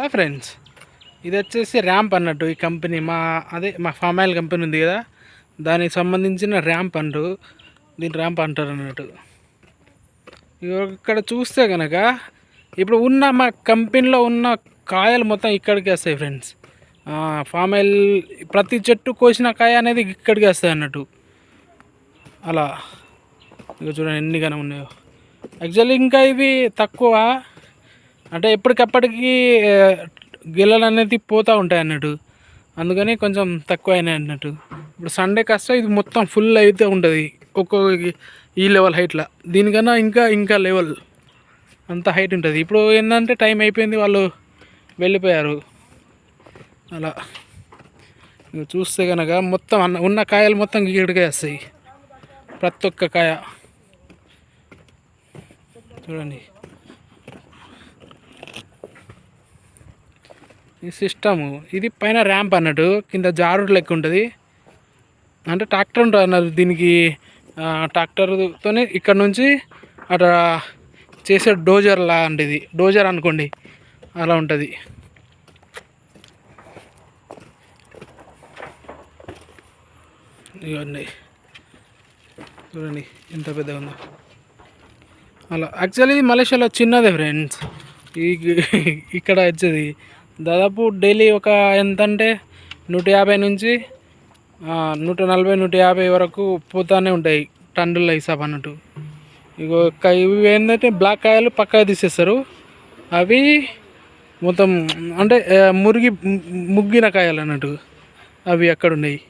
కదా ఫ్రెండ్స్ ఇది వచ్చేసి ర్యాంప్ అన్నట్టు ఈ కంపెనీ. మా అదే మా ఫామ్ ఆయిల్ కంపెనీ ఉంది కదా? దానికి సంబంధించిన ర్యాంప్ అంటారు. దీని ర్యాంప్ అంటారు అన్నట్టు. ఇక్కడ చూస్తే కనుక ఇప్పుడు ఉన్న మా కంపెనీలో ఉన్న కాయలు మొత్తం ఇక్కడికి వస్తాయి ఫ్రెండ్స్ ఫామ్ ఆయిల్ ప్రతి చెట్టు కోసిన కాయ అనేది ఇక్కడికి వస్తాయి అన్నట్టు. అలా. ఇక చూడండి ఎన్ని గనం ఉన్నాయో. యాక్చువల్లీ ఇంకా ఇవి తక్కువ. అంటే ఎప్పటికప్పటికి గిల్లలు అనేది పోతూ ఉంటాయి అన్నట్టు. అందుకని కొంచెం తక్కువ అయినాయి అన్నట్టు. ఇప్పుడు సండే కాస్త ఇది మొత్తం ఫుల్ అయితే ఉంటుంది. ఒక్కొక్క ఈ లెవెల్ హైట్లో దీనికన్నా ఇంకా ఇంకా లెవెల్ అంత హైట్ ఉంటుంది. ఇప్పుడు ఏంటంటే టైం అయిపోయింది వాళ్ళు వెళ్ళిపోయారు. అలా. ఇక చూస్తే కనుక మొత్తం అన్న ఉన్న కాయలు మొత్తం ఇక్కడికే వస్తాయి. ప్రతి ఒక్క కాయ. చూడండి. ఈ సిస్టము. ఇది పైన ర్యాంప్ అన్నట్టు కింద జారుడు లెక్క ఉంటుంది. అంటే ట్రాక్టర్ ఉంటుంది అన్నారు దీనికి ట్రాక్టర్తోనే ఇక్కడ నుంచి అక్కడ చేసే డోజర్ లాంటిది. డోజర్ అనుకోండి అలా ఉంటుంది. ఇవన్నీ చూడండి ఎంత పెద్దగా ఉందో. అలా. యాక్చువల్లీ మలేషియాలో చిన్నదే ఫ్రెండ్స్. ఈ ఇక్కడ వచ్చేది దాదాపు డైలీ ఒక ఎంత అంటే నూట యాభై నుంచి నూట నలభై నూట యాభై వరకు పోతానే ఉంటాయి టన్నుల హిసాబ్ అన్నట్టు. ఇగో క- ఇవి ఏంటంటే బ్లాక్ కాయలు పక్కగా తీసేస్తారు. అవి మొత్తం అంటే మురిగి ముగ్గిన కాయలు అన్నట్టు అవి అక్కడ ఉన్నాయి.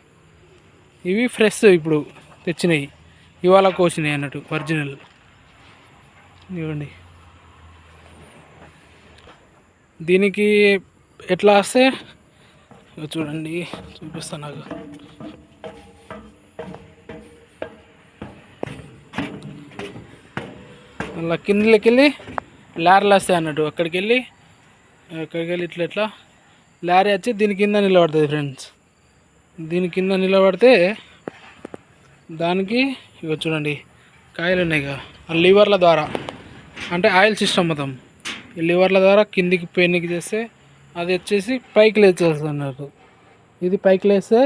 ఇవి ఫ్రెష్ ఇప్పుడు తెచ్చినాయి. ఇవాళ కోసినాయి అన్నట్టు ఒరిజినల్. ఇవ్వండి దీనికి ఎట్లా వస్తే? చూడండి చూపిస్తాను నాకు. అలా కిందకి వెళ్ళి లారీలు వస్తాయి అన్నట్టు. అక్కడికి వెళ్ళి అక్కడికి వెళ్ళి ఇట్లా ఇట్లా లారీ వచ్చి దీని కింద నిలబడుతుంది ఫ్రెండ్స్. దీని కింద నిలబడితే దానికి ఇగో చూడండి కాయలు ఉన్నాయి ఇక ఆ లివర్ల ద్వారా. అంటే ఆయిల్ సిస్టమ్ మొత్తం. ఈ లివర్ల ద్వారా కిందికి పెన్నికి చేస్తే అది వచ్చేసి పైకి లేచేస్తుంది అన్నట్టు ఇది పైకి లేస్తే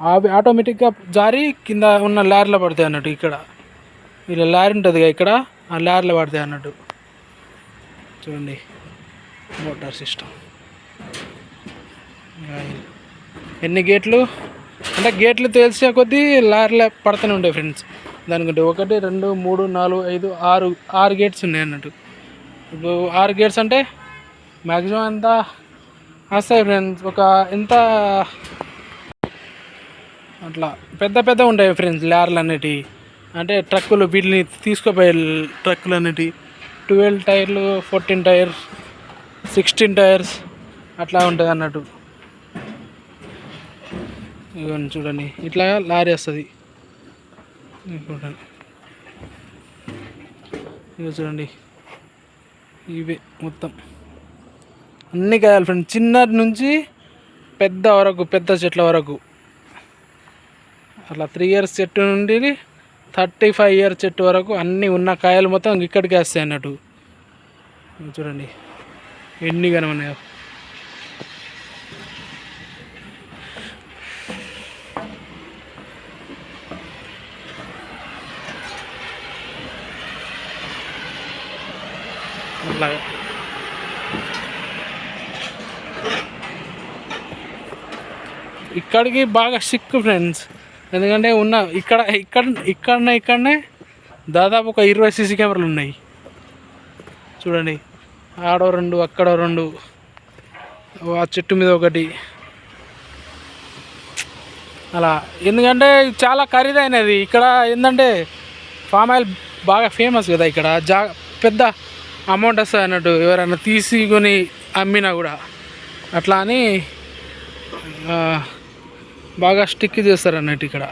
అవి ఆటోమేటిక్గా జారి కింద ఉన్న లారీలో పడతాయి అన్నట్టు ఇక్కడ. ఇలా లారీ ఉంటుంది కదా ఇక్కడ ఆ లారీలో పడతాయి అన్నట్టు. చూడండి మోటార్ సిస్టమ్ ఎన్ని గేట్లు? అంటే గేట్లు తెలిసే కొద్దీ లారీలో పడుతూనే ఉంటాయి ఫ్రెండ్స్. దానికంటే ఒకటి రెండు మూడు నాలుగు ఐదు ఆరు ఆరు గేట్స్ ఉన్నాయి అన్నట్టు. ఇప్పుడు ఆరు గేట్స్ అంటే మ్యాక్సిమం అంతా వస్తాయి ఫ్రెండ్స్ ఒక ఎంత అట్లా పెద్ద పెద్ద ఉంటాయి ఫ్రెండ్స్ లారీలు అనేటివి అంటే ట్రక్కులు వీటిని తీసుకుపోయే ట్రక్కులు అన్నిటి ట్వెల్వ్ టైర్లు ఫోర్టీన్ టైర్స్ సిక్స్టీన్ టైర్స్ అట్లా ఉంటుంది అన్నట్టు. ఇవన్నీ చూడండి ఇట్లా లారీ వస్తుంది. చూడండి ఇవి చూడండి. ఇవే మొత్తం. అన్ని కాయలు ఫ్రెండ్స్ చిన్నటి నుంచి పెద్ద వరకు పెద్ద చెట్ల వరకు. అట్లా త్రీ ఇయర్స్ చెట్టు నుండి థర్టీ ఫైవ్ ఇయర్స్ చెట్టు వరకు అన్నీ ఉన్న కాయలు మొత్తం ఇక్కడికి వేస్తాయి అన్నట్టు. చూడండి. ఎన్ని కనమన్నాయో అట్లాగా. ఇక్కడికి బాగా సిక్ ఫ్రెండ్స్ ఎందుకంటే ఉన్న ఇక్కడ ఇక్కడ ఇక్కడనే ఇక్కడనే దాదాపు ఒక ఇరవై సీసీ కెమెరాలు ఉన్నాయి. చూడండి. ఆడో రెండు అక్కడో రెండు ఆ చెట్టు మీద ఒకటి. అలా. ఎందుకంటే చాలా ఖరీదైనది. ఇక్కడ ఏంటంటే ఫామ్ ఆయిల్ బాగా ఫేమస్ కదా ఇక్కడ. జా పెద్ద అమౌంట్ వస్తుంది అన్నట్టు. ఎవరైనా తీసుకొని అమ్మినా కూడా. అట్లా అని బాగా స్టిక్ చేస్తారు అన్నట్టు ఇక్కడ.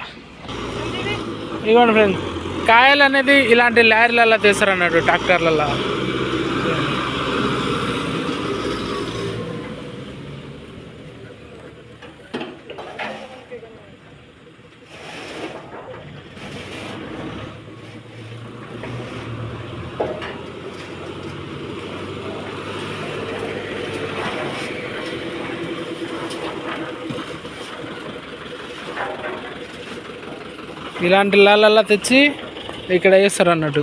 ఇదిగోండి ఫ్రెండ్స్ కాయలు అనేది ఇలాంటి లారీలలో తీస్తారు అన్నట్టు ట్రాక్టర్లలో. ఇలాంటి లాలల్లా తెచ్చి ఇక్కడ వేస్తారు అన్నట్టు.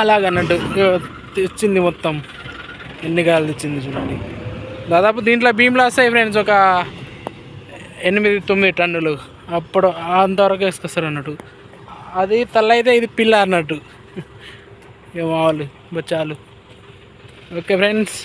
అలాగన్నట్టు తెచ్చింది మొత్తం. ఎన్ని కాయలు తెచ్చింది చూడండి. దాదాపు దీంట్లో భీమ్లా వస్తాయి ఫ్రెండ్స్ ఒక ఎనిమిది తొమ్మిది టన్నులు. అప్పుడు అంతవరకు వేసుకొస్తారు అన్నట్టు అది తల్ల అయితే ఇది పిల్ల అన్నట్టు. ఏమో వాళ్ళు బచ్చాలు ఓకే ఫ్రెండ్స్.